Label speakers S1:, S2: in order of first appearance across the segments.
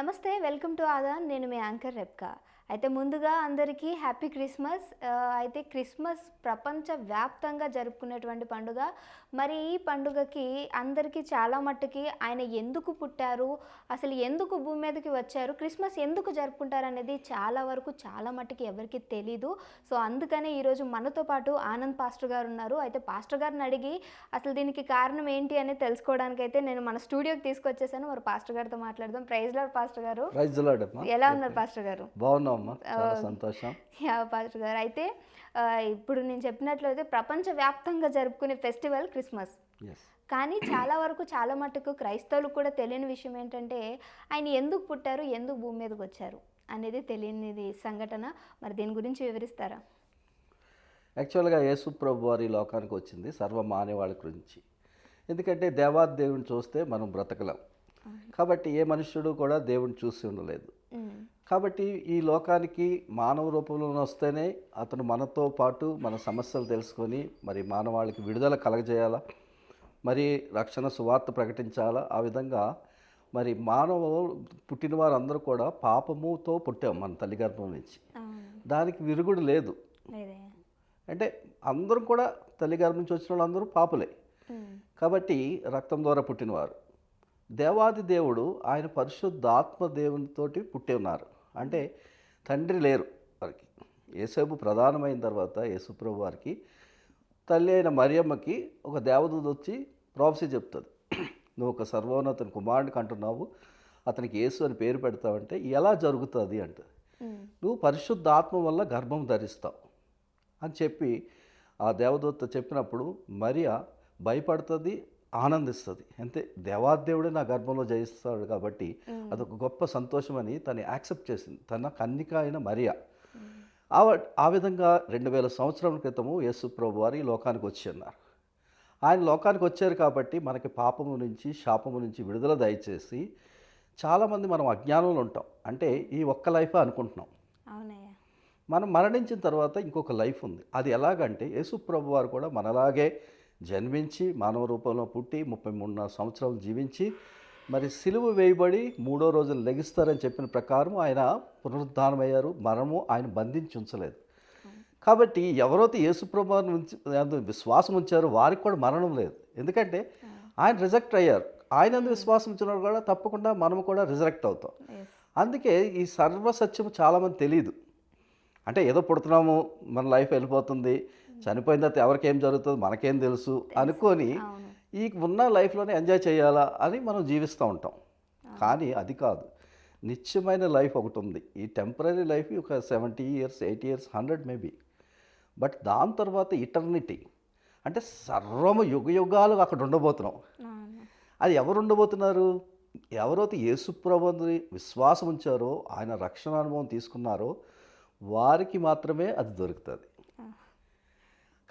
S1: నమస్తే welcome to Aadan. నేను మీ anchor రెప్కా. అయితే ముందుగా అందరికీ హ్యాపీ క్రిస్మస్. అయితే క్రిస్మస్ ప్రపంచ వ్యాప్తంగా జరుపుకునేటువంటి పండుగ. మరి ఈ పండుగకి అందరికీ చాలా మట్టుకి ఆయన ఎందుకు పుట్టారు? అసలు ఎందుకు భూమి మీదకి వచ్చారు? క్రిస్మస్ ఎందుకు జరుపుకుంటారు అనేది చాలా వరకు చాలా మట్టుకి ఎవరికి తెలీదు. సో అందుకనే ఈరోజు మనతో పాటు ఆనంద్ పాస్టర్ గారు ఉన్నారు. అయితే పాస్టర్ గారిని అడిగి అసలు దీనికి కారణం ఏంటి అనేది తెలుసుకోవడానికి అయితే నేను మన స్టూడియోకి తీసుకొచ్చేసాను. మరి పాస్టర్ గారితో మాట్లాడదాం. ప్రైజ్ లాడ్ పాస్టర్ గారు. ఎలా ఉన్నారు పాస్టర్ గారు?
S2: చాలా సంతోషం.
S1: యా గారు. అయితే ఇప్పుడు నేను చెప్పినట్లయితే ప్రపంచవ్యాప్తంగా జరుపుకునే ఫెస్టివల్ క్రిస్మస్. కానీ చాలా వరకు చాలా మటుకు క్రైస్తవులకు కూడా తెలియని విషయం ఏంటంటే ఆయన ఎందుకు పుట్టారు ఎందుకు భూమి మీదకి వచ్చారు అనేది తెలియనిది సంఘటన. మరి దీని గురించి వివరిస్తారా?
S2: యాక్చువల్గా యేసు ప్రభు వారి లోకానికి వచ్చింది సర్వ మానవాళి గురించి. ఎందుకంటే దేవాది దేవుని చూస్తే మనం బ్రతకలేం. కాబట్టి ఏ మనుష్యుడు కూడా దేవుని చూసి ఉండలేదు. కాబట్టి ఈ లోకానికి మానవ రూపంలో వస్తేనే అతను మనతో పాటు మన సమస్యలు తెలుసుకొని మరి మానవాళికి విడుదల కలగజేయాలా? మరి రక్షణ సువార్త ప్రకటించాలా? ఆ విధంగా మరి మానవ పుట్టిన వారందరూ కూడా పాపముతో పుట్టాం మన తల్లి గర్భం నుంచి. దానికి విరుగుడు లేదు. అంటే అందరం కూడా తల్లి గర్భం నుంచి వచ్చిన వాళ్ళందరూ పాపులే. కాబట్టి రక్తం ద్వారా పుట్టినవారు. దేవాది దేవుడు ఆయన పరిశుద్ధాత్మ దేవునితోటి పుట్టి ఉన్నారు. అంటే తండ్రి లేరు వారికి. యేసేపు ప్రధానమైన తర్వాత యేసుప్రభు వారికి తల్లి అయిన మరియమ్మకి ఒక దేవదూత వచ్చి ప్రాఫసీ చెప్తుంది. నువ్వు ఒక సర్వోన్నతుని కుమారుడికి అంటున్నావు అతనికి యేసు అని పేరు పెడతావంటే ఎలా జరుగుతుంది అంటుంది.
S1: ఉమ్,
S2: నువ్వు పరిశుద్ధాత్మ వల్ల గర్భం ధరిస్తావు అని చెప్పి ఆ దేవదూత చెప్పినప్పుడు మరియా భయపడుతుంది ఆనందిస్తుంది. అంతే దేవాదేవుడే నా గర్భంలో జయిస్తాడు కాబట్టి అదొక గొప్ప సంతోషం అని తను యాక్సెప్ట్ చేసింది. తన కన్నిక అయిన మరియా ఆ ఆ విధంగా రెండు వేల సంవత్సరాల క్రితము యేసు ప్రభు వారు ఈ లోకానికి వచ్చి ఉన్నారు ఆయన లోకానికి వచ్చారు కాబట్టి మనకి పాపము నుంచి శాపము నుంచి విడుదల దయచేసి చాలామంది మనం అజ్ఞానంలో ఉంటాం. అంటే ఈ ఒక్క లైఫ్ అనుకుంటున్నాం.
S1: అవునయ్యా.
S2: మనం మరణించిన తర్వాత ఇంకొక లైఫ్ ఉంది. అది ఎలాగంటే యేసు ప్రభు వారు కూడా మనలాగే జన్మించి మానవ రూపంలో పుట్టి ముప్పై మూడున్నర సంవత్సరాలు జీవించి మరి సిలువ వేయబడి మూడో రోజులు లెగిస్తారని చెప్పిన ప్రకారం ఆయన పునరుద్ధానమయ్యారు. మరణము ఆయన బంధించి ఉంచలేదు. కాబట్టి ఎవరైతే యేసుప్రభు వారిని ఉంచి విశ్వాసం ఉంచారో. వారికి కూడా మరణం లేదు. ఎందుకంటే ఆయన రిజెక్ట్ అయ్యారు. ఆయన విశ్వాసం ఉంచిన కూడా తప్పకుండా మనము కూడా రిజెక్ట్ అవుతాం. అందుకే ఈ సర్వసత్యం చాలామంది తెలియదు అంటే ఏదో పుడుతున్నాము మన లైఫ్ వెళ్ళిపోతుంది. చనిపోయిన తర్వాత ఎవరికి ఏం జరుగుతుంది మనకేం తెలుసు అనుకొని ఈ ఉన్న లైఫ్లోనే ఎంజాయ్ చేయాలా అని మనం జీవిస్తూ ఉంటాం. కానీ అది కాదు. నిత్యమైన లైఫ్ ఒకటి ఉంది. ఈ టెంపరీ లైఫ్ ఒక seventy years eighty years hundred maybe but దాని తర్వాత ఇటర్నిటీ. అంటే సర్వము యుగ యుగాలు అక్కడ ఉండబోతున్నాం. అది ఎవరు ఉండబోతున్నారు? ఎవరైతే యేసుప్రభుని విశ్వాసం ఉంచారో ఆయన రక్షణ అనుభవం తీసుకున్నారో వారికి మాత్రమే అది దొరుకుతుంది.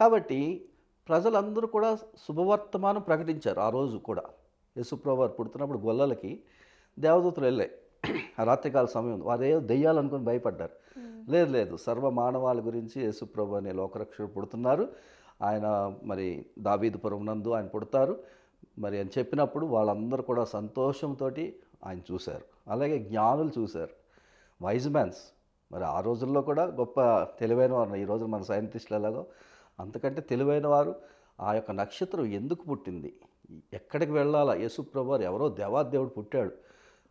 S2: కాబట్టి ప్రజలందరూ కూడా శుభవర్తమానం ప్రకటించారు ఆ రోజు కూడా. యేసుప్రభు వారు పుడుతున్నప్పుడు గొల్లలకి దేవదూతలు వెళ్ళాయి. ఆ రాత్రికాల సమయం వారే దెయ్యాలు అనుకుని భయపడ్డారు. లేదు లేదు సర్వ మానవాళి గురించి యేసుప్రభు అనే లోకరక్షకుడు పుడుతున్నారు. ఆయన మరి దావీదుపురం నందు ఆయన పుడతారు. మరి అని చెప్పినప్పుడు వాళ్ళందరూ కూడా సంతోషంతో ఆయన చూశారు. అలాగే జ్ఞానులు చూశారు. Wise mans. మరి ఆ రోజుల్లో కూడా గొప్ప తెలివైన వారు ఈ రోజు మన సైంటిస్టులు ఎలాగో అంతకంటే తెలివైన వారు ఆ యొక్క నక్షత్రం ఎందుకు పుట్టింది? ఎక్కడికి వెళ్ళాలా? యేసుప్రభు వారు ఎవరో దేవాదేవుడు పుట్టాడు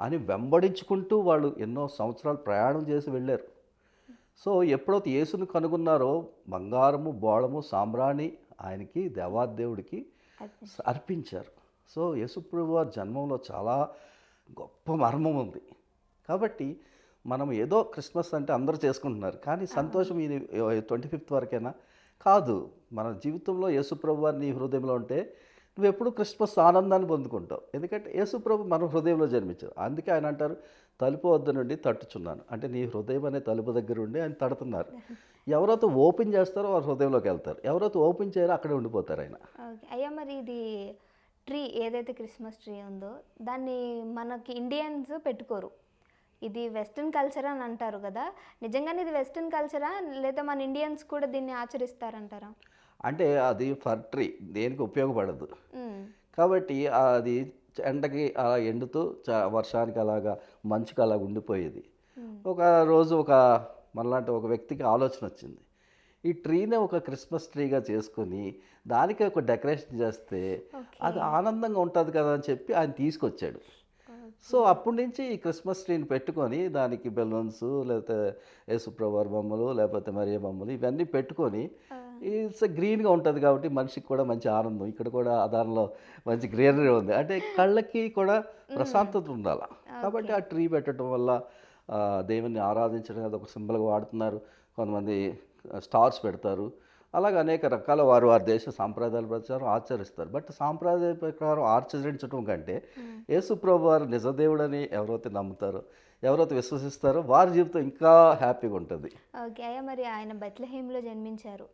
S2: అని వెంబడించుకుంటూ వాళ్ళు ఎన్నో సంవత్సరాలు ప్రయాణం చేసి వెళ్ళారు. సో ఎప్పుడైతే యేసుని కనుగొన్నారో బంగారము బోళము సాంబ్రాణి ఆయనకి దేవాదేవుడికి అర్పించారు. సో యేసుప్రభు వారి జన్మంలో చాలా గొప్ప మర్మం ఉంది. కాబట్టి మనం ఏదో క్రిస్మస్ అంటే అందరూ చేసుకుంటున్నారు. కానీ సంతోషం ఇది ట్వంటీ ఫిఫ్త్ వరకేనా? కాదు మన జీవితంలో యేసుప్రభు వారి నీ హృదయంలో ఉంటే నువ్వు ఎప్పుడు క్రిస్మస్ ఆనందాన్ని పొందుకుంటావు. ఎందుకంటే యేసుప్రభు మన హృదయంలో జన్మించారు అందుకే ఆయన అంటారు తలుపు వద్ద నుండి తట్టుచున్నాను. అంటే నీ హృదయం అనే తలుపు దగ్గర ఉండి ఆయన తడుతున్నారు. ఎవరైతే ఓపెన్ చేస్తారో వారి హృదయంలోకి వెళ్తారు. ఎవరైతే ఓపెన్ చేయరో అక్కడే ఉండిపోతారు ఆయన.
S1: అయ్యా మరి ఇది ట్రీ ఏదైతే క్రిస్మస్ ట్రీ ఉందో దాన్ని మనకి ఇండియన్స్ పెట్టుకోరు. ఇది వెస్ట్రన్ కల్చర్ అని అంటారు కదా. నిజంగానే ఇది వెస్ట్రన్ కల్చరా లేదా మన ఇండియన్స్ కూడా దీన్ని ఆచరిస్తారంటారా?
S2: అంటే అది ఫర్ ట్రీ దేనికి ఉపయోగపడదు. కాబట్టి అది ఎండకి అలా ఎండుతూ చ వర్షానికి అలాగా మంచుకి అలాగ ఉండిపోయేది. ఒక రోజు ఒక మనలాంటి ఒక వ్యక్తికి ఆలోచన వచ్చింది. ఈ ట్రీనే ఒక క్రిస్మస్ ట్రీగా చేసుకొని దానికి ఒక డెకరేషన్ చేస్తే అది ఆనందంగా ఉంటుంది కదా అని చెప్పి ఆయన తీసుకొచ్చాడు. సో అప్పటి నుంచి ఈ క్రిస్మస్ ట్రీని పెట్టుకొని దానికి బెలూన్స్ లేకపోతే యేసుప్రభువారి బొమ్మలు లేకపోతే మరియ బొమ్మలు ఇవన్నీ పెట్టుకొని ఇట్స్ గ్రీన్గా ఉంటుంది కాబట్టి మనిషికి కూడా మంచి ఆనందం. ఇక్కడ కూడా దానిలో మంచి గ్రీనరీ ఉంది. అంటే కళ్ళకి కూడా ప్రశాంతత ఉండాలి. కాబట్టి ఆ ట్రీ పెట్టడం వల్ల దేవుని ఆరాధించడం అది ఒక సింబల్గా వాడుతున్నారు. కొంతమంది స్టార్స్ పెడతారు. అలాగే అనేక రకాల వారు వారి దేశ సాంప్రదాయాల ప్రకారం ఆచరిస్తారు. బట్ సాంప్రదాయ ప్రకారం ఆచరించడం కంటే యేసుప్రభు వారు నిజదేవుడని ఎవరైతే నమ్ముతారో ఎవరైతే విశ్వసిస్తారో వారి జీవితం ఇంకా హ్యాపీగా ఉంటుంది.
S1: ఓకే. అయ్యా మరి ఆయన బెత్లహేమ్లో జన్మించారు.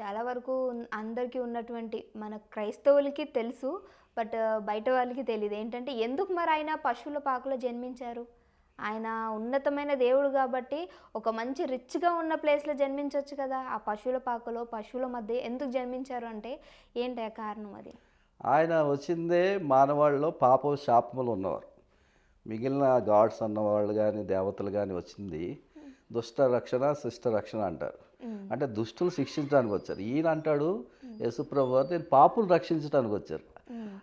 S1: చాలా వరకు అందరికీ ఉన్నటువంటి మన క్రైస్తవులకి తెలుసు బట్ బయట వాళ్ళకి తెలియదు ఏంటంటే ఎందుకు మరి ఆయన పశువుల పాకలో జన్మించారు? ఆయన ఉన్నతమైన దేవుడు కాబట్టి ఒక మంచి రిచ్గా ఉన్న ప్లేస్లో జన్మించవచ్చు కదా. ఆ పశువుల పాకలో పశువుల మధ్య ఎందుకు జన్మించారు అంటే ఏంటి ఆ కారణం అది?
S2: ఆయన వచ్చిందే మానవాళ్ళలో పాప శాపములు ఉన్నవారు. మిగిలిన గాడ్స్ అన్నవాళ్ళు కానీ దేవతలు కానీ వచ్చింది దుష్ట రక్షణ శిష్ట రక్షణ అంటారు. అంటే దుష్టులు శిక్షించడానికి వచ్చారు. ఈయన అంటాడు యేసుప్రభు నేను పాపులు రక్షించడానికి వచ్చారు.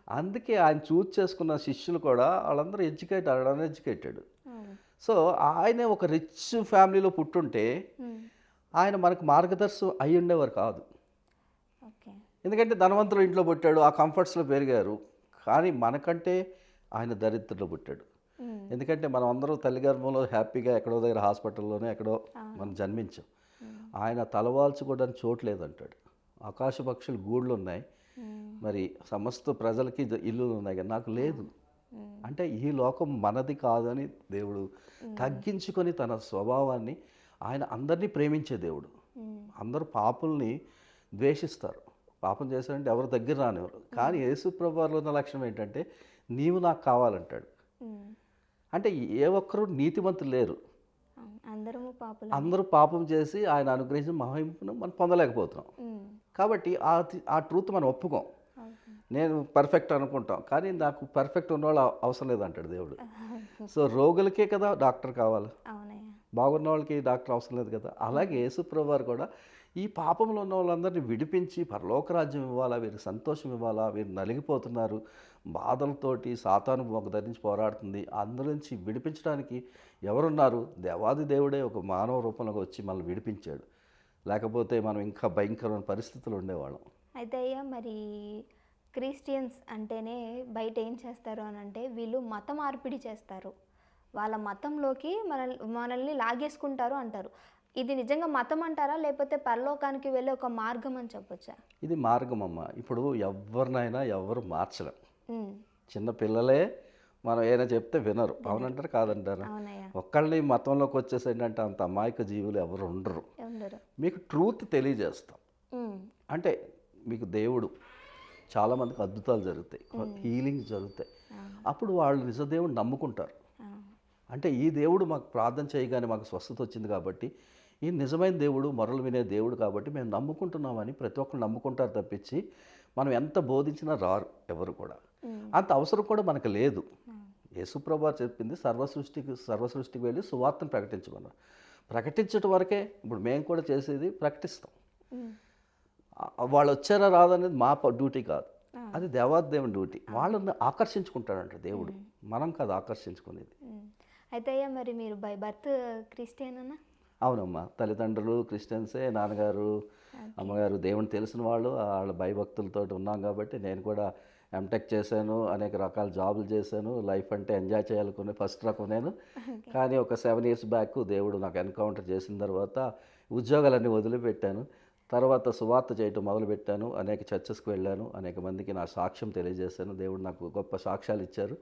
S2: అందుకే ఆయన చూజ్ చేసుకున్న శిష్యులు కూడా వాళ్ళందరూ ఎడ్యుకేటెడ్. అన్ఎడ్యుకేటెడ్. సో ఆయనే ఒక రిచ్ ఫ్యామిలీలో పుట్టుంటే
S1: మ్మ్.
S2: ఆయన మనకు మార్గదర్శనం అయి ఉండేవారు కాదు. ఎందుకంటే ధనవంతులు ఇంట్లో పుట్టాడు ఆ కంఫర్ట్స్లో పెరిగారు. కానీ మనకంటే ఆయన దరిద్రలో పుట్టాడు.
S1: మ్మ్.
S2: ఎందుకంటే మనం అందరూ తల్లి గర్భంలో హ్యాపీగా ఎక్కడో దగ్గర హాస్పిటల్లోనే ఎక్కడో మనం జన్మించాం. ఆయన తలవాల్చుకోవడానికి చోటు లేదంటాడు. ఆకాశ పక్షులు గూళ్ళు ఉన్నాయి. మరి సమస్త ప్రజలకి ఇల్లులు ఉన్నాయి కానీ నాకు లేదు. అంటే ఈ లోకం మనది కాదని దేవుడు తగ్గించుకొని తన స్వభావాన్ని ఆయన అందరినీ ప్రేమించే దేవుడు. అందరూ పాపుల్ని ద్వేషిస్తారు. పాపం చేశారంటే ఎవరు దగ్గర రానివ్వరు. కానీ యేసుప్రభువారిలో ఉన్న లక్షణం ఏంటంటే నీవు నాకు కావాలంటాడు. అంటే ఏ ఒక్కరూ నీతిమంతులు లేరు. అందరూ పాపం చేసి ఆయన అనుగ్రహించిన మహింపును మనం పొందలేకపోతున్నాం. కాబట్టి ఆ ట్రూత్ మనం ఒప్పుకోం. నేను పర్ఫెక్ట్ అనుకుంటాం. కానీ నాకు పర్ఫెక్ట్ ఉన్నవాళ్ళు అవ- అవసరం లేదంటాడు దేవుడు. సో రోగులకే కదా డాక్టర్ కావాలి. బాగున్న వాళ్ళకి డాక్టర్ అవసరం లేదు కదా. అలాగే యేసుప్రభు వారు కూడా ఈ పాపంలో ఉన్న వాళ్ళందరినీ విడిపించి పరలోక రాజ్యం ఇవ్వాలా వీరికి సంతోషం ఇవ్వాలా వీరు నలిగిపోతున్నారు. బాధలతోటి సాతాను ఒక ధరించి పోరాడుతుంది. అందరి నుంచి విడిపించడానికి ఎవరున్నారు? దేవాది దేవుడే ఒక మానవ రూపంలోకి వచ్చి మనల్ని విడిపించాడు. లేకపోతే మనం ఇంకా భయంకరమైన పరిస్థితులు ఉండేవాళ్ళం.
S1: అయితే అయ్యా మరి క్రిస్టియన్స్ అంటేనే బయట ఏం చేస్తారు అని అంటే వీళ్ళు మత మార్పిడి చేస్తారు. వాళ్ళ మతంలోకి మనల్ మనల్ని లాగేసుకుంటారు అంటారు. ఇది నిజంగా మతం అంటారా? లేకపోతే పరలోకానికి వెళ్ళే ఒక మార్గం అని చెప్పొచ్చా?
S2: ఇది మార్గం అమ్మ ఇప్పుడు ఎవరినైనా ఎవరు మార్చలేం. చిన్న పిల్లలే మనం ఏమైనా చెప్తే వినరు. అవునంటారు కాదంటారు? ఒక్కళ్ళని మతంలోకి వచ్చేసి ఏంటంటే అంత అమాయక జీవులు ఎవరు ఉండరు. మీకు ట్రూత్ తెలియజేస్తాం. అంటే మీకు దేవుడు చాలామందికి అద్భుతాలు జరుగుతాయి. హీలింగ్ జరుగుతాయి. అప్పుడు వాళ్ళు నిజ దేవుడు నమ్ముకుంటారు. అంటే ఈ దేవుడు మాకు ప్రార్థన చేయగానే మాకు స్వస్థత వచ్చింది కాబట్టి ఈ నిజమైన దేవుడు మొరలు వినే దేవుడు కాబట్టి మేము నమ్ముకుంటున్నామని ప్రతి ఒక్కరు నమ్ముకుంటారు తప్పించి మనం ఎంత బోధించినా రారు ఎవరు కూడా. అంత అవసరం కూడా మనకు లేదు. యేసుప్రభు చెప్పింది సర్వ సృష్టికి సర్వ సృష్టికి వెళ్ళి సువార్తను ప్రకటించమన్నారు. ప్రకటించడం వరకే ఇప్పుడు మేము కూడా చేసేది ప్రకటిస్తాం. వాళ్ళు వచ్చారా రాదనేది మా డ్యూటీ కాదు. అది దేవాదేవుని డ్యూటీ. వాళ్ళని ఆకర్షించుకుంటాడంట దేవుడు. మనం కాదు ఆకర్షించుకునేది.
S1: అయితే అయ్యా మరి మీరు బై బర్త్ క్రిస్టియన్
S2: అవునమ్మా. తల్లిదండ్రులు క్రిస్టియన్సే నాన్నగారు అమ్మగారు దేవుని తెలిసిన వాళ్ళు వాళ్ళ భయభక్తులతో ఉన్నాం కాబట్టి నేను కూడా ఎంటెక్ చేశాను అనేక రకాల జాబులు చేశాను లైఫ్ అంటే ఎంజాయ్ చేయాలనుకునే ఫస్ట్ రకం నేను. కానీ ఒక సెవెన్ ఇయర్స్ బ్యాక్ దేవుడు నాకు ఎన్కౌంటర్ చేసిన తర్వాత ఉద్యోగాలన్నీ వదిలిపెట్టాను. తర్వాత సువార్త చేయటం మొదలుపెట్టాను. అనేక చర్చెస్కి వెళ్ళాను. అనేక మందికి నా సాక్ష్యం తెలియజేశాను. దేవుడు నాకు గొప్ప సాక్ష్యాలు ఇచ్చారు.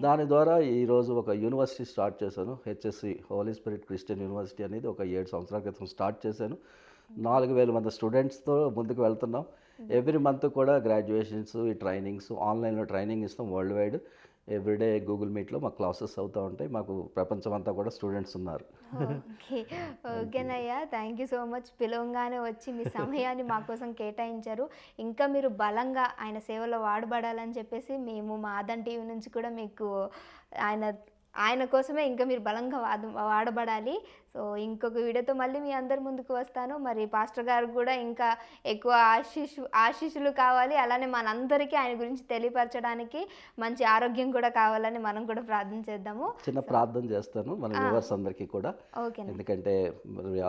S2: దాని ద్వారా ఈరోజు ఒక యూనివర్సిటీ స్టార్ట్ చేశాను. HSC holy spirit Christian university అనేది ఒక ఏడు సంవత్సరాల క్రితం స్టార్ట్ చేశాను. నాలుగు వేల మంది స్టూడెంట్స్తో ముందుకు వెళ్తున్నాం. ఎవ్రీ మంత్ కూడా గ్రాడ్యుయేషన్స్ ఈ ట్రైనింగ్స్ ఆన్లైన్లో ట్రైనింగ్ ఇస్తాం వరల్డ్ వైడ్ ఎవ్రీడే గూగుల్ మీట్లో మా క్లాసెస్ అవుతూ ఉంటాయి. మాకు ప్రపంచం అంతా కూడా స్టూడెంట్స్ ఉన్నారు.
S1: ఓకే ఓకేనయ్యా థ్యాంక్ యూ సో మచ్ పిలవంగానే వచ్చి మీ సమయాన్ని మా కోసం కేటాయించారు. ఇంకా మీరు బలంగా ఆయన సేవలో వాడబడాలని చెప్పేసి మేము మా ఆదన్ టీవీ నుంచి కూడా మీకు ఆయన ఆయన కోసమే ఇంకా మీరు బలంగా వాద వాడబడాలి. సో ఇంకొక వీడియోతో మళ్ళీ మీ అందరి ముందుకు వస్తాను. మరి పాస్టర్ గారు కూడా ఇంకా ఎక్కువ ఆశీస్సు ఆశీస్సులు కావాలి. అలానే మనందరికీ ఆయన గురించి తెలియపరచడానికి మంచి ఆరోగ్యం కూడా కావాలని మనం కూడా ప్రార్థన చేద్దాము.
S2: చిన్న ప్రార్థన చేస్తాను మన వ్యూవర్స్ అందరికీ కూడా.
S1: ఓకే
S2: ఎందుకంటే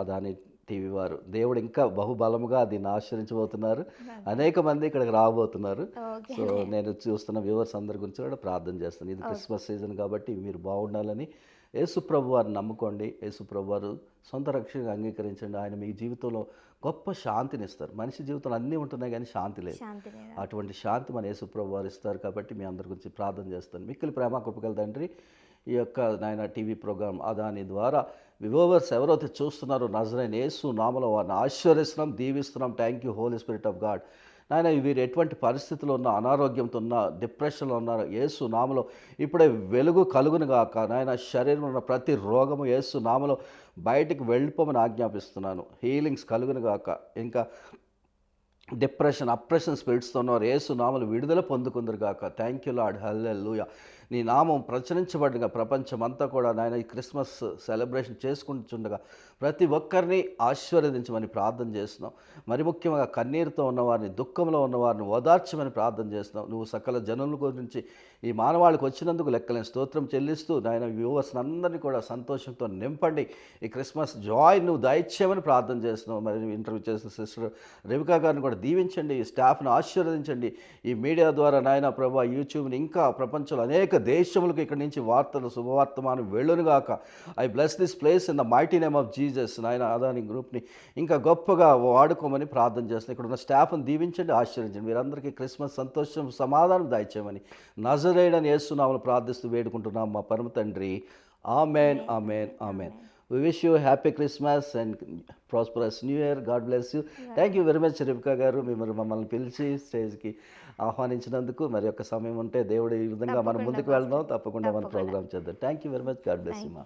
S2: అదాని టీవీ వారు. దేవుడు ఇంకా బహుబలముగా దీన్ని ఆశ్రయించబోతున్నారు. అనేక మంది ఇక్కడికి రాబోతున్నారు. సో నేను చూస్తున్న వ్యూవర్స్ అందరి గురించి కూడా ప్రార్థన చేస్తాను. ఇది క్రిస్మస్ సీజన్ కాబట్టి మీరు బాగుండాలని యేసు ప్రభు వారిని నమ్ముకోండి. యేసు ప్రభు వారు సొంత రక్షణగా అంగీకరించండి. ఆయన మీ జీవితంలో గొప్ప శాంతిని ఇస్తారు. మనిషి జీవితంలో అన్నీ ఉంటున్నాయి కానీ శాంతి లేదు. అటువంటి శాంతి మన యేసు ప్రభు వారు ఇస్తారు కాబట్టి మీ అందరి గురించి ప్రార్థన చేస్తాను. మిక్కిలి ప్రేమ కృపగల తండ్రి ఈ యొక్క నాయన టీవీ ప్రోగ్రామ్ దాని ద్వారా వివోవర్స్ ఎవరైతే చూస్తున్నారో నజరైన యేసు నామలో వారిని ఆశ్వరిస్తున్నాం దీవిస్తున్నాం. Thank you holy spirit of God నాయన వీరు ఎటువంటి పరిస్థితుల్లో ఉన్న అనారోగ్యంతో ఉన్న డిప్రెషన్లో ఉన్నారు యేసు నామలో ఇప్పుడే వెలుగు కలుగును గాక. నాయన శరీరంలో ఉన్న ప్రతి రోగము యేసు నామలో బయటికి వెళ్ళిపోమని ఆజ్ఞాపిస్తున్నాను. హీలింగ్స్ కలుగును గాక. ఇంకా డిప్రెషన్ అప్రెషన్ స్పిరిట్స్తో ఉన్నారు. ఏసు నామలు విడుదల పొందుకుందరు గాక. థ్యాంక్ యూ లాడ్ హల్లెలూయా నీ నామం ప్రచురించబడినగా ప్రపంచమంతా కూడా నాయన ఈ క్రిస్మస్ సెలబ్రేషన్ చేసుకుంటుండగా ప్రతి ఒక్కరిని ఆశీర్వదించమని ప్రార్థన చేస్తున్నాం. మరి ముఖ్యంగా కన్నీరుతో ఉన్నవారిని దుఃఖంలో ఉన్నవారిని ఓదార్చమని ప్రార్థన చేస్తున్నాం. నువ్వు సకల జనుల గురించి ఈ మానవాళికి వచ్చినందుకు లెక్కలేని స్తోత్రం చెల్లిస్తూ నాయన వ్యూవర్స్ని అందరినీ కూడా సంతోషంతో నింపండి. ఈ క్రిస్మస్ జాయ్ నువ్వు దయచేయమని ప్రార్థన చేస్తున్నావు మరి ఇంటర్వ్యూ చేసిన సిస్టర్ రేవికా గారిని కూడా దీవించండి. ఈ స్టాఫ్ను ఆశీర్వదించండి. ఈ మీడియా ద్వారా నాయన ప్రభా యూట్యూబ్ని ఇంకా ప్రపంచంలో అనేక దేశములకు ఇక్కడి నుంచి వార్తలు శుభవార్తమానం వెళ్ళునుగాక I bless this place in the mighty name of Jesus నాయన అదాని గ్రూప్ని ఇంకా గొప్పగా వాడుకోమని ప్రార్థన చేస్తున్నాను. ఇక్కడ ఉన్న స్టాఫ్ని దీవించండి ఆశ్చర్యించండి మీరందరికీ క్రిస్మస్ సంతోషం సమాధానం దాయిచేయమని నజరేడని వేస్తున్నామని ప్రార్థిస్తూ వేడుకుంటున్నాం మా పరమ తండ్రి. Amen amen amen. We wish you happy Christmas and prosperous new year God bless you thank you very much రివికా గారు. మిమ్మల్ని మమ్మల్ని పిలిచి స్టేజ్కి ఆహ్వానించినందుకు మరి యొక్క సమయం ఉంటే దేవుడు ఈ విధంగా మనం ముందుకు వెళ్దాం. తప్పకుండా మన ప్రోగ్రామ్ చేద్దాం. Thank you very much God bless you మా